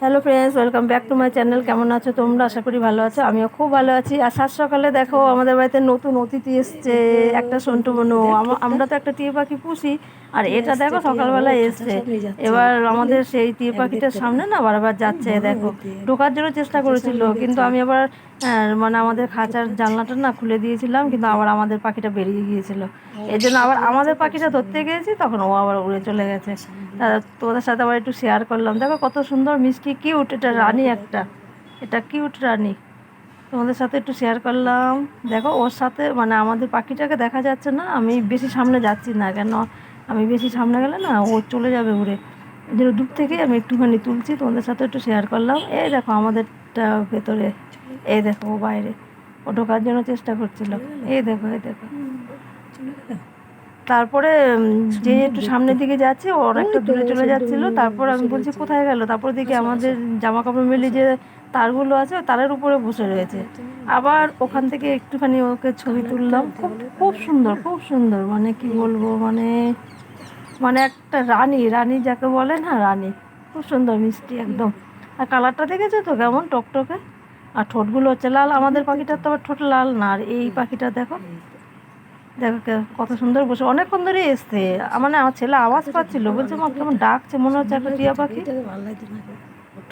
Hello friends, welcome back to my channel. কেমন আছো তোমরা? আশা করি ভালো আছো। আমিও খুব ভালো আছি। আর সাত সকালে দেখো, আমাদের বাড়িতে নতুন অতিথি এসছে, একটা সন্টু মনু। আম- আমরা তো একটা টিয়ে পাখি পুষি, আর এটা দেখো সকালবেলা এসছে। এবার আমাদের সেই টিয়ে পাখিটার সামনে না বারবার যাচ্ছে, দেখো। ঢোকার জন্য চেষ্টা করেছিল, কিন্তু আমি আবার মানে আমাদের খাঁচার জানলাটা না খুলে দিয়েছিলাম, কিন্তু আবার আমাদের পাখিটা বেরিয়ে গিয়েছিল। এই জন্য আবার আমাদের পাখিটা ধরতে গিয়েছি, তখন ও আবার উড়ে চলে গেছে। তোমাদের সাথে আবার একটু শেয়ার করলাম। দেখো কত সুন্দর, মিষ্টি কিউট এটা রানী একটা। এটা কিউট রানী। তোমাদের সাথে একটু শেয়ার করলাম। দেখো, ওর সাথে মানে আমাদের পাখিটাকে দেখা যাচ্ছে না, আমি বেশি সামনে যাচ্ছি না, কেন? আমি বেশি সামনে গেলে না, ও চলে যাবে উড়ে জন্য দূর থেকে আমি একটুখানি তুলছি, তোমাদের সাথে একটু শেয়ার করলাম। এই দেখো, আমাদেরটা ভেতরে। এই দেখো, ও বাইরে। ও ঢোকার জন্য চেষ্টা করছিল। এই দেখো এই দেখো। তারপরে যে একটু সামনের দিকে যাচ্ছে ওর একটা দূরে চলে যাচ্ছিল। তারপর আমি বলছি কোথায় গেল? তারপর দেখি আমাদের জামা কাপড় মিলে যে তারগুলো আছে তারের উপরে বসে রয়েছে। আবার ওখান থেকে একটুখানি ওকে ছবি তুললাম। খুব খুব সুন্দর খুব সুন্দর। মানে কি বলব মানে মানে একটা রানী রানী যাকে বলে না রানী। খুব সুন্দর মিষ্টি একদম। আর কালারটা দেখেছ তো কেমন টকটকে? আর ঠোঁটগুলো হচ্ছে লাল। আমাদের পাখিটার তো আবার ঠোঁট লাল না আর এই পাখিটা দেখো। দেখো কত সুন্দর বসে অনেকক্ষণ ধরে এসছে। মানে আমার ছেলে আওয়াজ পাচ্ছিল বলছে মা কেমন ডাকছে মনে হচ্ছে একটা টিয়া পাখি।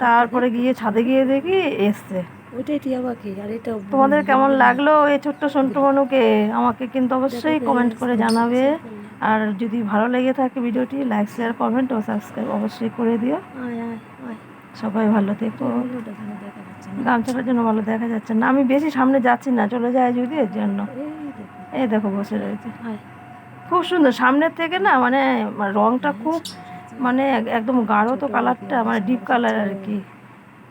তারপরে গিয়ে ছাদে গিয়ে দেখি এসছে। ওইটাই টিয়া পাখি আর এটা তোমাদের কেমন লাগল এই ছোট্ট সন্টু মনুকে? আমাকে কিন্তু অবশ্যই কমেন্ট করে জানাবে। আর যদি ভালো লেগে থাকে ভিডিওটি লাইক শেয়ার কমেন্ট ও সাবস্ক্রাইব অবশ্যই করে দিও। সবাই ভালো থেকো। গামছাটার জন্য ভালো দেখা যাচ্ছে না। আমি বেশি সামনে যাচ্ছি না চলে যায় যদি এর জন্য। এই দেখো বসে রয়েছে। খুব সুন্দর সামনের থেকে না মানে রংটা খুব মানে একদম গাঢ় তো কালারটা মানে ডিপ কালার আর কি।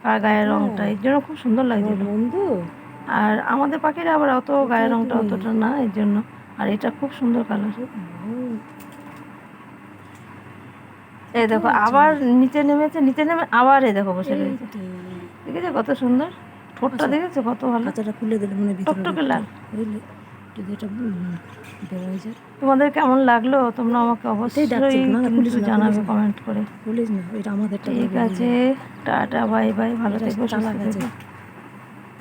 আর গায়ের রংটা এর জন্য খুব সুন্দর লাগছিল। বন্ধু। আর আমাদের পাখিরা আবার অত গায়ের রংটা অতটা না এর জন্য। আর এটা খুব সুন্দর কালার এই দেখো আবার নিচে নেমেছে নিচে নেমে আবার এই দেখো বসে রয়েছে। দেখেছ কত সুন্দর? ঠোঁটটা দেখেছ কত ভালো? খুলে দিলে মনে হয় টকটকে লাল। বুঝলে? যদি এটা যায় তোমাদের কেমন লাগল? তোমরা আমাকে অবশ্যই কিন্তু জানাবে কমেন্ট করে। বলিস না এটা আমাদের ঠিক আছে টাটা বাই বাই ভালো থেকো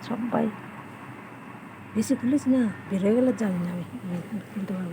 সবাই বেশি খুলিস না বেরোয় হয়ে গেলে জানি না আমি কিন্তু পারব